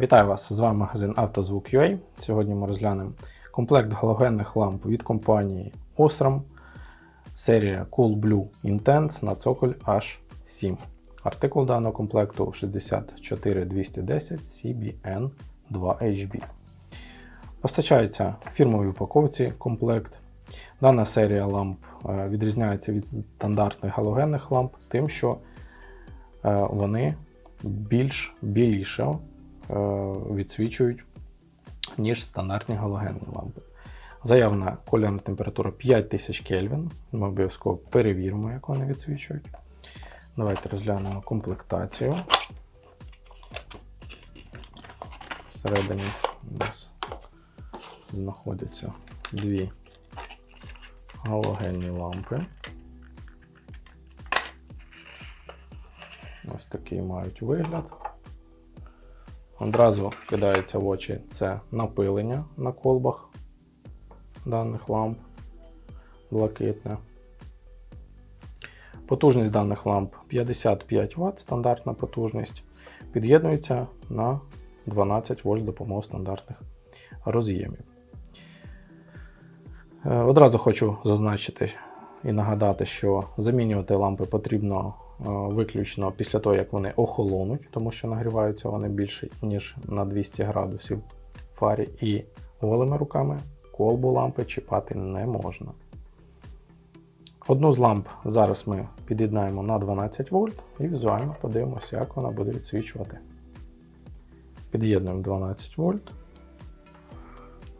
Вітаю вас! З вами магазин «Автозвук.UA». Сьогодні ми розглянемо комплект галогенних ламп від компанії Osram, серія Cool Blue Intense на цоколь H7. Артикул даного комплекту 64210 CBN 2HB. Постачається в фірмовій упаковці комплект. Дана серія ламп е, відрізняється від стандартних галогенних ламп, тим, що е, вони більш біліше відсвічують, ніж стандартні галогенні лампи. Заявна кольорна температура 5000 Кельвін. Ми обов'язково перевіримо, як вони відсвічують. Давайте розглянемо комплектацію. Всередині у нас знаходяться дві галогенні лампи. Ось такий мають вигляд. Одразу кидається в очі це напилення на колбах даних ламп блакитне. Потужність даних ламп 55 Вт, стандартна потужність. Під'єднується на 12 вольт допомогою стандартних роз'ємів. Е, Одразу хочу зазначити і нагадати, що замінювати лампи потрібно виключно після того, як вони охолонуть, тому що нагріваються вони більше, ніж на 200 градусів фарі, і голими руками колбу лампи чіпати не можна. Одну з ламп зараз ми під'єднаємо на 12 вольт і візуально подивимося, як вона буде відсвічувати. Під'єднуємо 12 вольт.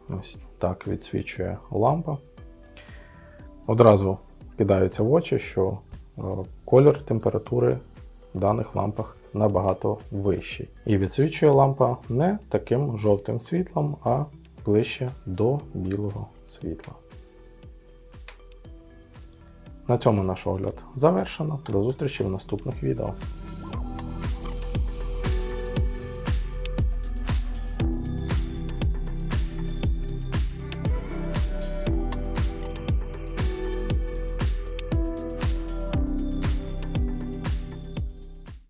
Ось так відсвічує лампа. Одразу кидається в очі, що е, колір температури в даних лампах набагато вищий. І відсвічує лампа не таким жовтим світлом, а ближче до білого світла. На цьому наш огляд завершено. До зустрічі в наступних відео.